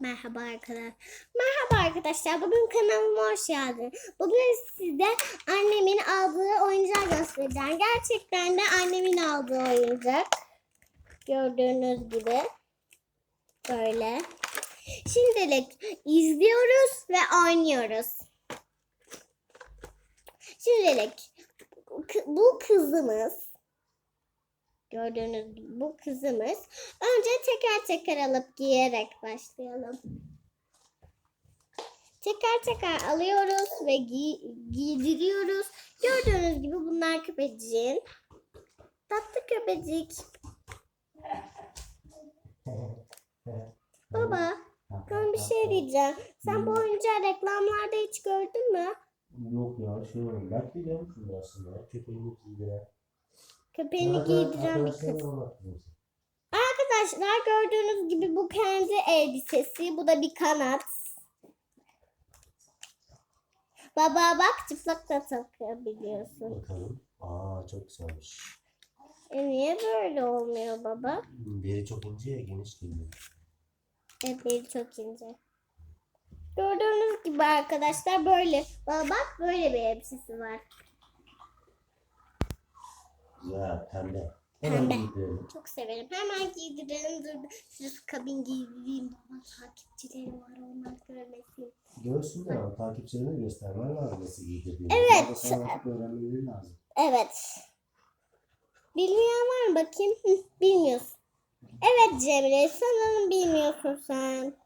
Merhaba arkadaşlar. Merhaba arkadaşlar. Bugün kanalıma hoş geldiniz. Bugün size annemin aldığı oyuncağı göstereceğim. Gerçekten de annemin aldığı oyuncak. Gördüğünüz gibi. Böyle. Şimdilik izliyoruz ve oynuyoruz. Şimdilik bu kızımız Gördüğünüz bu kızımız. Önce teker teker alıp giyerek başlayalım. Teker teker alıyoruz ve giy- giydiriyoruz. Gördüğünüz gibi bunlar köpeciğin. Tatlı köpecik. Baba, ben bir şey diyeceğim. Sen bu oyuncağı reklamlarda hiç gördün mü? Yok ya şey var. Bak biliyormuşum aslında. Köpeğini giydiren. Köpeğini giydiren bir kız. Arkadaşlar gördüğünüz gibi bu kendi elbisesi. Bu da bir kanat. Baba bak çıplak da takabiliyorsun. Bakalım. Aa çok güzelmiş. E niye böyle olmuyor baba? Biri çok ince ya geniş geliyor. Evet beli çok ince. Gördüğünüz gibi arkadaşlar böyle. Baba bak böyle bir elbisesi var. Güzel pembe. Pembe. Hemen giydirelim. Çok severim. Hemen giydirelim. Dur. Şurası kabin giydireyim. Baba takipçilerim var. Onlar görmesin. Görsünler ama takipçilerine göstermen lazım nasıl giydirdiğini. Evet. Onlar da sana artık öğrenmeleri lazım. Evet. Bilmeyen var mı bakayım? Hı, bilmiyorsun. Evet Cemre sanırım bilmiyorsun sen.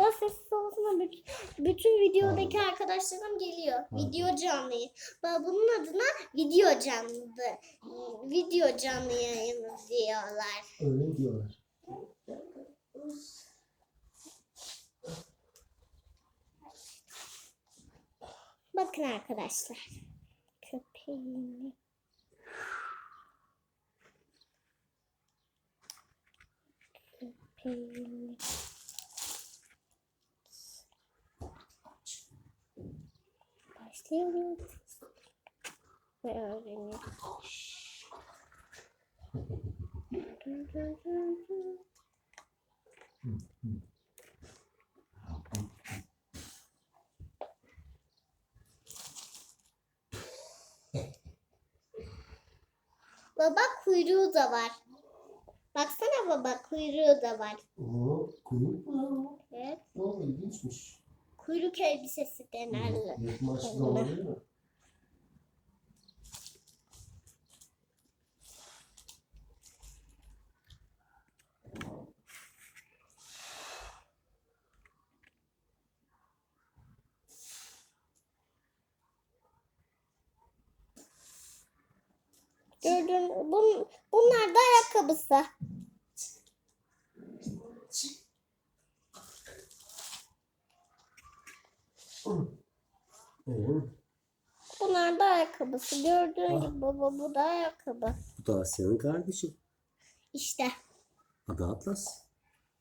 Bas sessiz olsun bütün, bütün videodaki arkadaşlarım geliyor. Video canlı. yayın. Bak bunun adına video canlı. Video canlı yayın diyorlar. Öyle diyorlar. Bakın arkadaşlar. Köpeğini. Köpeğini. Baba kuyruğu da var. Baksana baba kuyruğu da var. Oo kuyruk mu? Evet. O ilginçmiş. Kuyruk elbisesi denirler. Yırtmaçlı da olabilir mi? Gördün bun, bunlar da ayakkabısı. Bunlar da ayakkabısı. Gördüğün gibi baba bu da ayakkabı. Bu da Asya'nın kardeşi. İşte. Adı Atlas.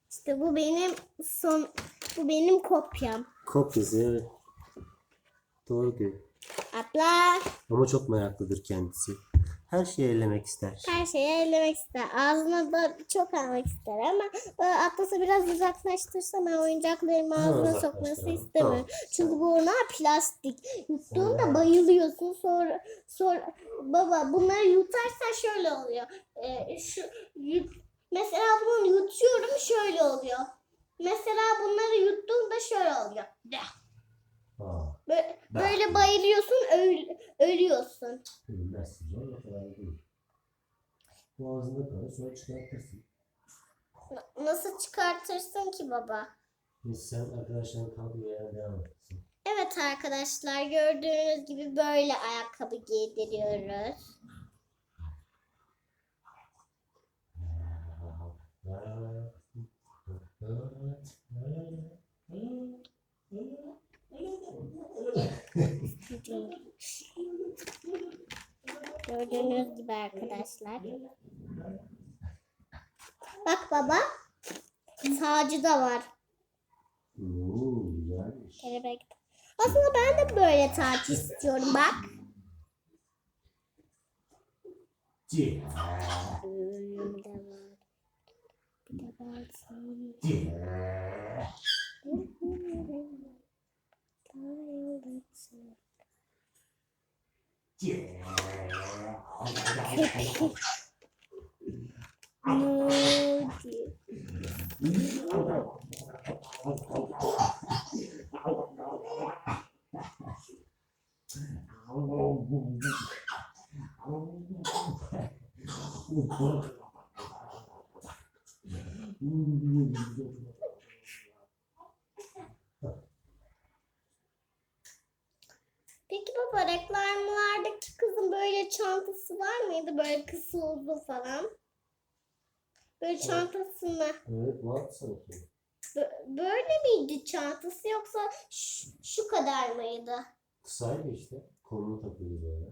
İşte bu benim son bu benim kopyam. Kopyası evet. Doğru diyor. Atla Ama çok meraklıdır kendisi. Her şeyi ellemek ister. her şeyi ellemek ister. Ağzına da çok almak ister ama e, Atlas'ı biraz uzaklaştırsam ben oyuncaklarımı ağzına sokması istemiyorum. Tamam. Çünkü bu ona plastik. Yuttuğunda bayılıyorsun. Sonra sonra baba bunları yutarsan şöyle oluyor. E, şu yut, mesela bunu yutuyorum şöyle oluyor. Mesela bunları yuttuğunda şöyle oluyor. Aa, Böyle, böyle bayılıyorsun, öl- ölüyorsun. bilmezsin canım o kadar değil. Boğazında kalır sonra çıkartırsın. Nasıl çıkartırsın ki baba? Neyse sen arkadaşların kaldığı yerden devam etsin. Evet arkadaşlar gördüğünüz gibi böyle ayakkabı giydiriyoruz. Gördüğünüz gibi arkadaşlar. Bak baba. Sağcı da var. Oo, güzelmiş. Kelebek. Aslında ben de böyle taç istiyorum bak. Ci. Hmm, de var. Bir de var. Ci. Nudi. Peki baba reklamlardaki kızın böyle çantası var mıydı? Böyle kısa uzun falan. Böyle çantasını. Evet var sanki. Bö- Böyle miydi çantası yoksa şu, şu kadar mıydı? Kısaydı işte. Kolunu takıyoruz böyle.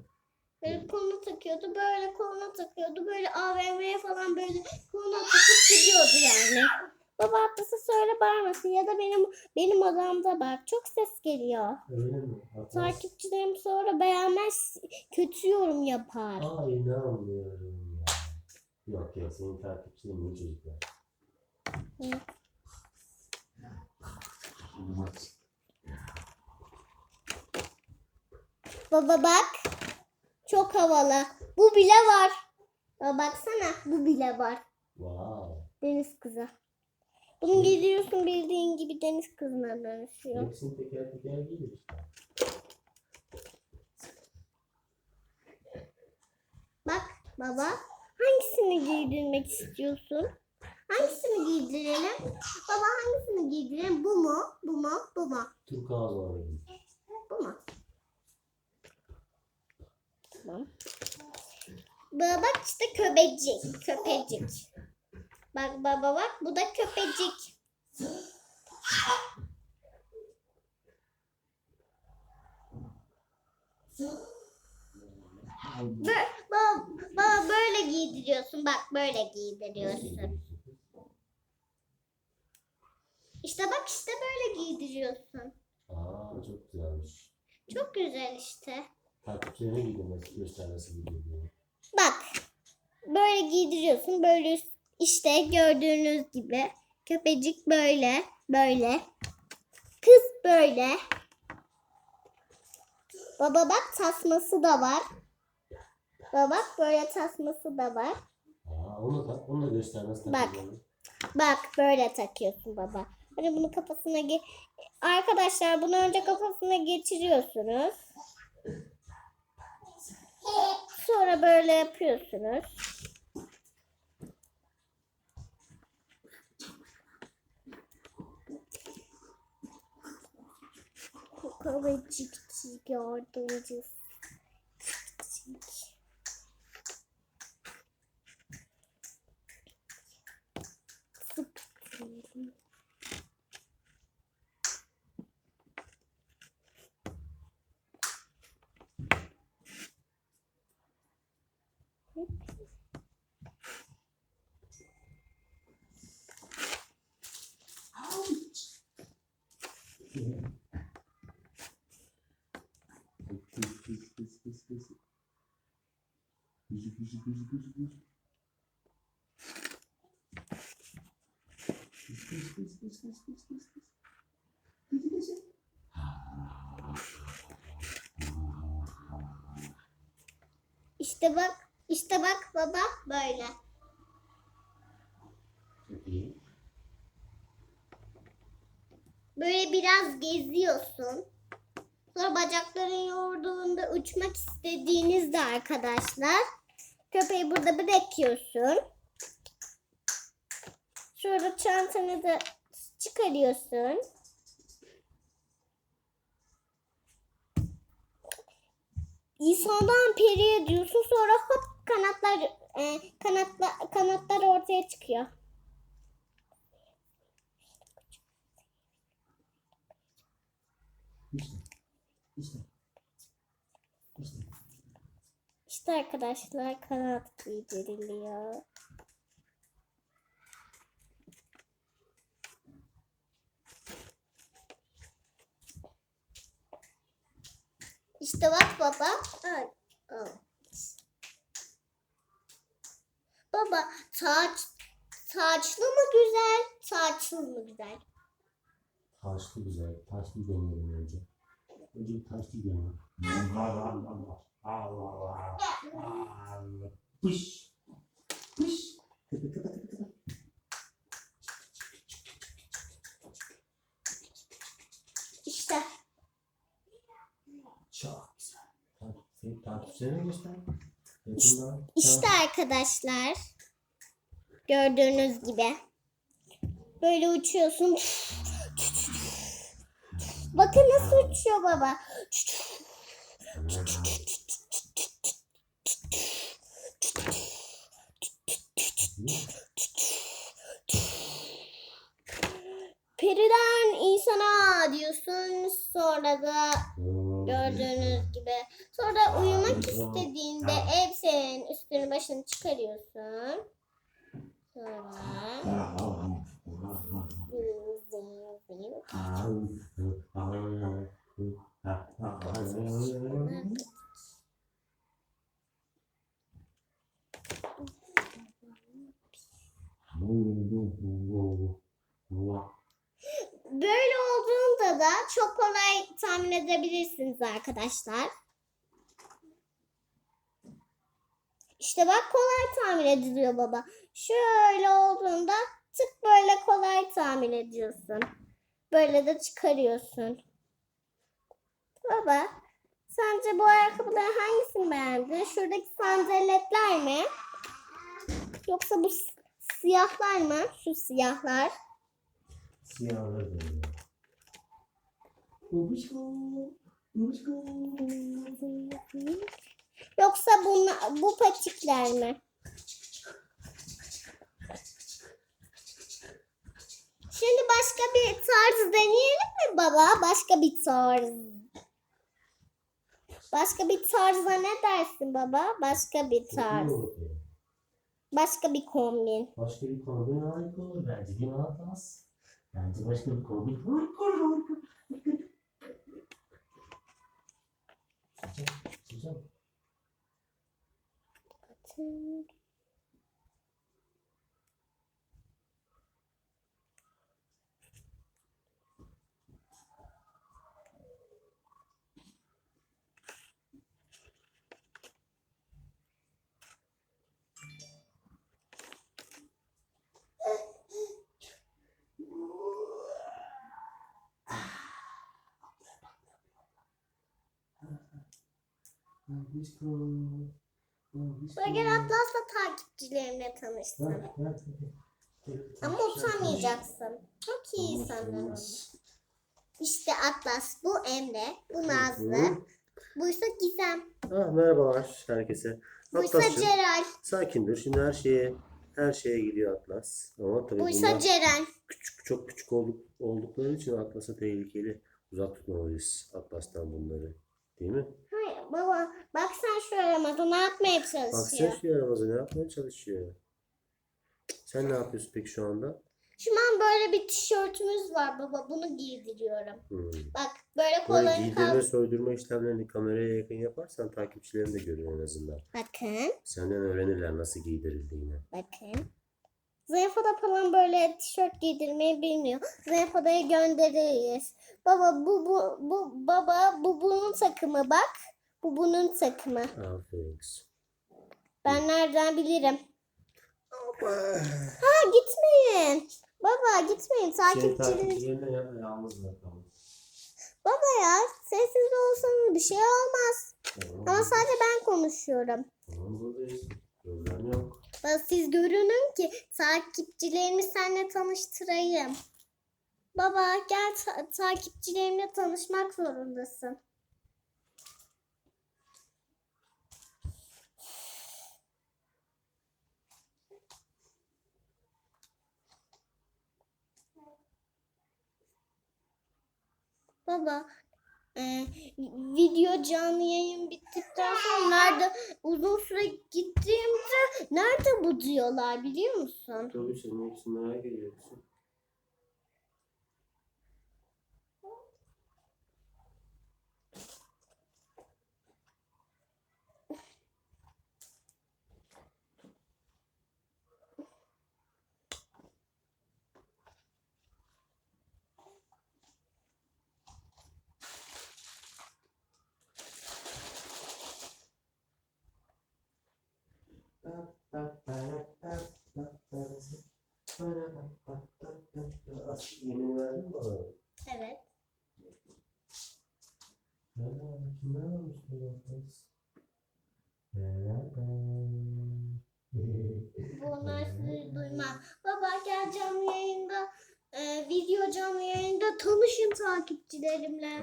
Böyle koluna takıyordu, böyle koluna takıyordu, böyle AVM'ye falan böyle koluna takıp gidiyordu yani. Baba atlasa söyle bağırmasın ya da benim benim odamda bak çok ses geliyor. Öyle mi? Atlas. Takipçilerim sonra beğenmez kötü yorum yapar. Ay inanmıyorum ya. Yok yok senin takipçilerin iyi çocuklar. Hı. Baba bak. Çok havalı. Bu bile var. Baba baksana bu bile var. Wow. Deniz kızı. Bunu giydiriyorsun bildiğin gibi deniz kızına dönüşüyor. Hepsini teker teker işte. Bak baba hangisini giydirmek istiyorsun? Hangisini giydirelim? Baba hangisini giydirelim? Bu mu? Bu mu? Bu mu? Türk ağzına giydir. Bu mu? Tamam. Baba bak işte köpecik. Köpecik. Bak baba bak bu da köpecik. Bö- baba, baba böyle giydiriyorsun. Bak böyle giydiriyorsun. İşte bak işte böyle giydiriyorsun. Aa çok güzelmiş. Çok güzel işte. Takipçilerine giydirmesi göstermesi diye. Bak. Böyle giydiriyorsun. Böyle işte gördüğünüz gibi. Köpecik böyle. Böyle. Kız böyle. Baba bak tasması da var. Baba bak böyle tasması da var. Aa onu da onu da göstermesi Bak. Bak böyle takıyorsun baba. Hani bunu kafasına ge Arkadaşlar bunu önce kafasına geçiriyorsunuz. Sonra böyle yapıyorsunuz. Kavacıkçı yardımcı. İşte bak, işte bak baba böyle. Böyle biraz geziyorsun. Sonra bacakların yorduğunda uçmak istediğinizde arkadaşlar köpeği burada bırakıyorsun. Sonra çantanı da çıkarıyorsun. İnsandan periye diyorsun sonra hop kanatlar e, kanatla, kanatlar ortaya çıkıyor. İşte. İşte. İşte. İşte arkadaşlar kanat giydiriliyor. İşte bak baba. Baba saç saçlı mı güzel, saçlı mı güzel? Taşlı güzel. Taşlı deneyelim önce. Önce taşlı deneyelim. Pış. Pış. Kıtı kıtı kıtı kıtı. İşte. Çok güzel. Takip, takipçilerine göster. İşte arkadaşlar. Gördüğünüz gibi. Böyle uçuyorsun. Bakın nasıl uçuyor baba. Periden insana diyorsun. Sonra da gördüğünüz gibi. Sonra uyumak istediğinde elbisenin üstünü başını çıkarıyorsun. Sonra Böyle olduğunda da çok kolay tahmin edebilirsiniz arkadaşlar. İşte bak kolay tahmin ediliyor baba. Şöyle olduğunda tık böyle kolay tahmin ediyorsun. Böyle de çıkarıyorsun. Baba sence bu ayakkabıları hangisini beğendin? Şuradaki sandaletler mi? Yoksa bu siyahlar mı? Şu siyahlar. Siyahları da öyle. Babuşko. Babuşko. Yoksa bu, bu patikler mi? Şimdi başka bir tarz deneyelim mi baba? Başka bir tarz. Başka bir tarza ne dersin baba? Başka bir tarz. Başka bir kombin. Başka bir kombin harika olur bence. Mi Atlas? Bence başka bir kombin harika olur. Sıcak, sıcak. Bugün Atlas'la takipçilerimle ver. Ama utamayacaksın. Çok iyi sanırım. İşte Atlas, bu Emre, bu Nazlı, buysa Gizem, Ah, merhabalar herkese. buysa Atlas'cığım Celal, sakin dur. Şimdi her şeye her şeye gidiyor Atlas. Ama tabii buysa bunlar Ceren. küçük çok küçük olduk, oldukları için Atlas'a tehlikeli. Uzak tutmalıyız Atlas'tan bunları. Değil mi? Baba, bak sen şu aramada ne yapmaya Bak çalışıyor? sen şu yaramazı ne yapmaya çalışıyor? Sen ne yapıyorsun peki şu anda? Şu an böyle bir tişörtümüz var baba, bunu giydiriyorum. Hmm. Bak böyle Böyle kolları giydirme kaldır. soydurma işlemlerini kameraya yakın yaparsan takipçilerin de görüyor en azından. Bakın, Senden öğrenirler nasıl giydirildiğini. bakın. Zayıfada falan böyle tişört giydirmeyi bilmiyor. Zayıfada'ya göndeririz. Baba bu bu bu baba bu bunun takımı bak. Bu bunun takımı. Aferin kızım. Ben nereden bilirim? Ha gitmeyin. Baba gitmeyin Seni takipçilerin. takipçilerine ya- yalnız bırakalım. Baba ya sessiz olsanız bir şey olmaz. Tamam. Ama sadece ben konuşuyorum. Tamam buradayız. Problem yok. Bak siz görünün ki takipçilerimi seninle tanıştırayım. Baba gel ta- takipçilerimle tanışmak zorundasın. Baba e, video canlı yayın bittikten sonra nerede uzun süre gittiğimde nerede bu diyorlar biliyor musun? Tabii senin hepsini merak ediyorsun.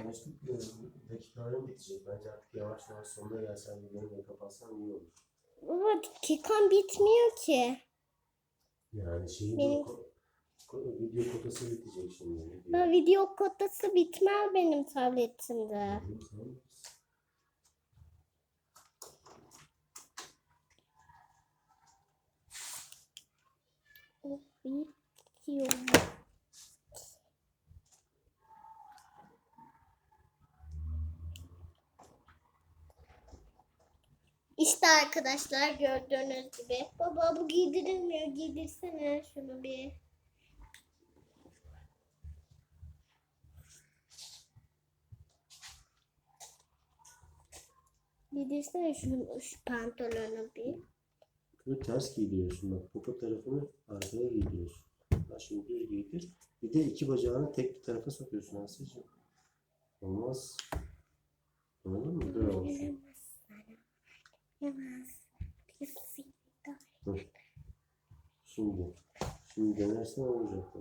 Konuştuk dakikalarım bitecek. Bence artık yavaş yavaş sonuna gelsen videonu da kapatsan iyi olur. Baba dakikan bitmiyor ki. Yani şeyin Benim- ko- ko- video kotası bitecek şimdi. Video. Baba video kotası bitmez benim tabletimde. Bitiyor. İşte arkadaşlar gördüğünüz gibi. Baba bu giydirilmiyor. Giydirsene şunu bir. Giydirsene şu, şu pantolonu bir. Bunu ters giydiriyorsun bak. Popo tarafını arkaya giydiriyorsun. Ha şimdi düz giydir. Bir de iki bacağını tek bir tarafa sokuyorsun Asya'cığım. Olmaz. Anladın mı? Böyle olsun. Yemez. Dur. Şimdi. Şimdi denersen olacak bu.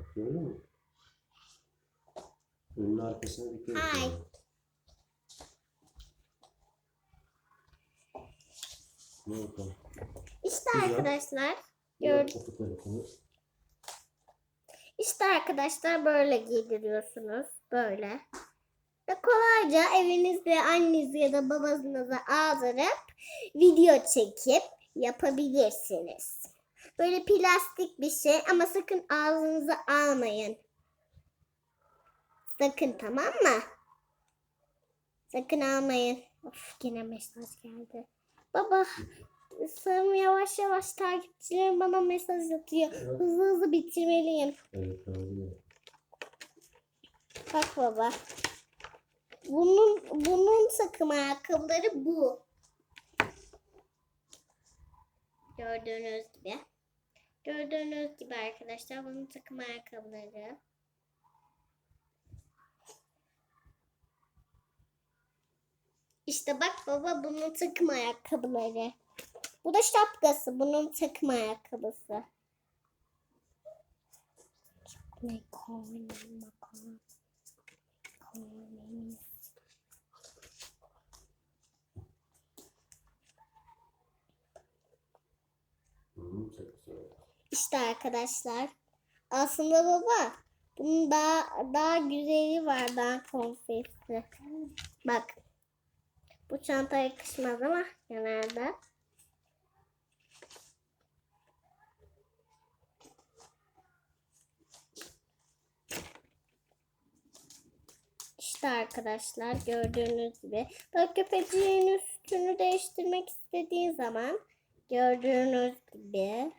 Bak gördün mü? Önüne arkasına dikkat et. Ne bakalım? İşte Güzel. arkadaşlar. Gör. Gör, Popo tarafını. işte arkadaşlar böyle giydiriyorsunuz. Böyle. Ve kolayca evinizde annenizi ya da babanızı aldırıp video çekip yapabilirsiniz. Böyle plastik bir şey ama sakın ağzınıza almayın. Sakın tamam mı? Sakın almayın. Of yine mesaj geldi. Baba sanırım yavaş yavaş takipçilerim bana mesaj atıyor. Evet. Hızlı hızlı bitirmeliyim. Evet, tamam. Bak baba. Bunun bunun takım ayakkabıları bu. Gördüğünüz gibi. Gördüğünüz gibi arkadaşlar bunun takım ayakkabıları. İşte bak baba bunun takım ayakkabıları. Bu da şapkası. Bunun takım ayakkabısı. Çok güzel. İşte arkadaşlar. Aslında baba bunun daha daha güzeli var daha konfeti. Bak. Bu çanta yakışmaz ama genelde. İşte arkadaşlar gördüğünüz gibi. Bak köpeciğin üstünü değiştirmek istediğin zaman gördüğünüz gibi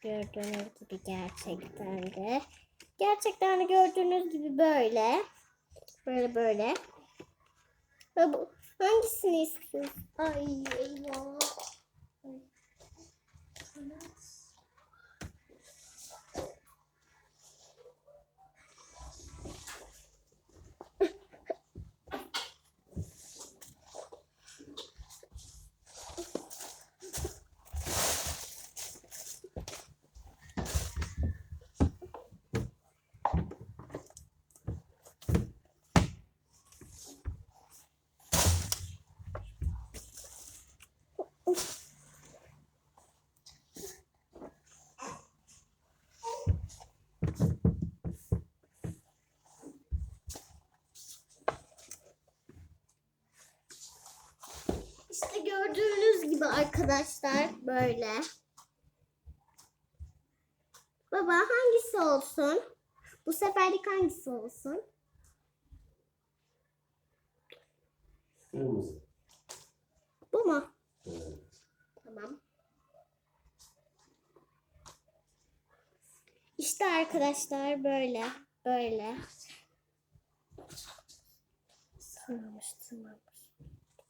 Gördüğünüz gibi gerçekten de. Gerçekten de gördüğünüz gibi böyle. Böyle böyle. Bu, hangisini istiyorsun? Ay eyvah. Ay. İşte gördüğünüz gibi arkadaşlar böyle. Baba hangisi olsun? Bu seferlik hangisi olsun? Kırmızı. Bu mu? Evet. Tamam. İşte arkadaşlar böyle. Böyle. Sığmamış sığmamış.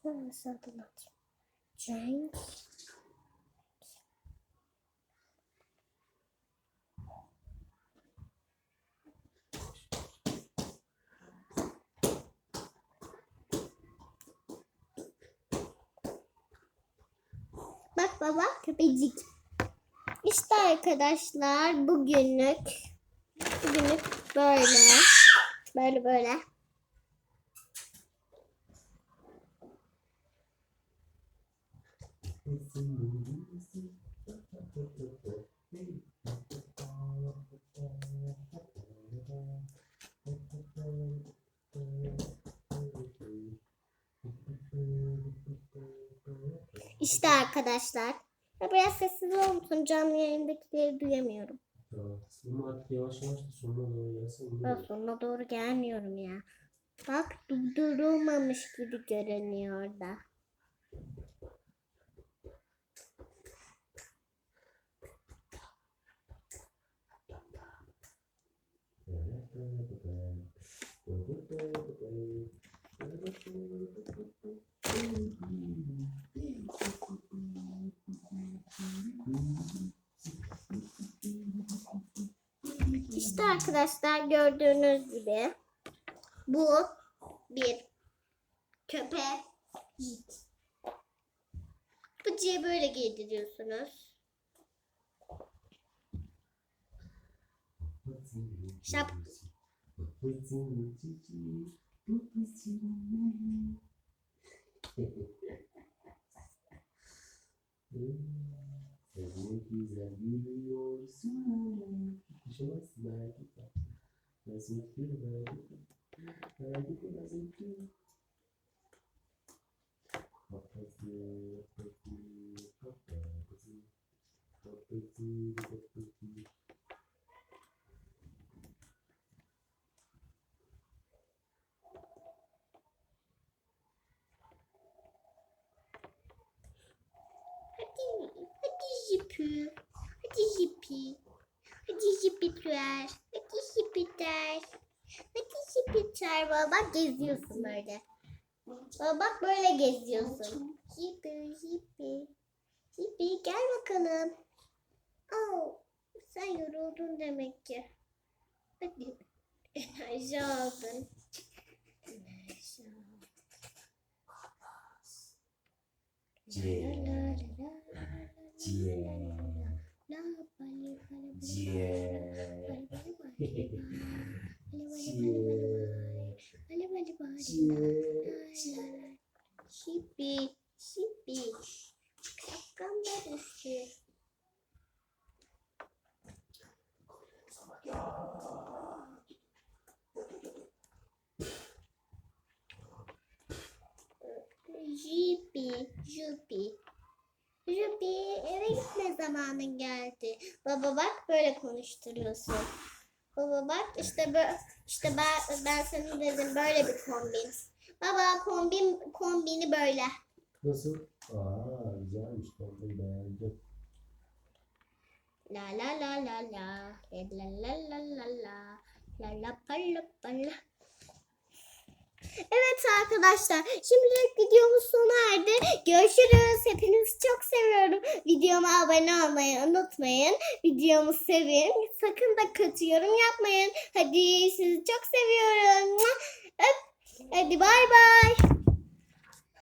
Nasıl adım change. Bak baba köpecik. İşte arkadaşlar bugünlük bugünlük böyle böyle böyle arkadaşlar. Biraz sessiz olsun canlı yayındakileri duyamıyorum. Tamam. Bunu artık yavaş yavaş da sonuna doğru gelsin. Ben sonuna doğru gelmiyorum ya. Bak durdurulmamış gibi görünüyor da. İşte arkadaşlar gördüğünüz gibi bu bir köpek. Bıcıya böyle giydiriyorsunuz. Şap. Sezniki za gülüyor söyle. Düşemezsin belki. Nasıl bir belki. Belki nasıl bir jipitler. Baba bak geziyorsun böyle. Baba bak böyle geziyorsun. Jipi, jipi. Jipi gel bakalım. Oh, sen yoruldun demek ki. Hadi. Enerji aldın. Enerji aldın. Ciğer, ciğer, ciğer. Şipi, şipi. Şapkamda düştü. Jipi, Jupi. Jupi eve gitme zamanın geldi. Baba bak böyle konuşturuyorsun. Baba bak işte böyle işte ben ben sana dedim böyle bir kombin. Baba kombin kombini böyle. Nasıl? Aa güzelmiş. De beğendim. La la la la la la la la la la la la la pala pala. Evet arkadaşlar şimdilik videomuz sona erdi. Görüşürüz. Hepinizi çok seviyorum. Videoma abone olmayı unutmayın. Videomu sevin. Sakın da kötü yorum yapmayın. Hadi sizi çok seviyorum. Öp. Hadi bay bay.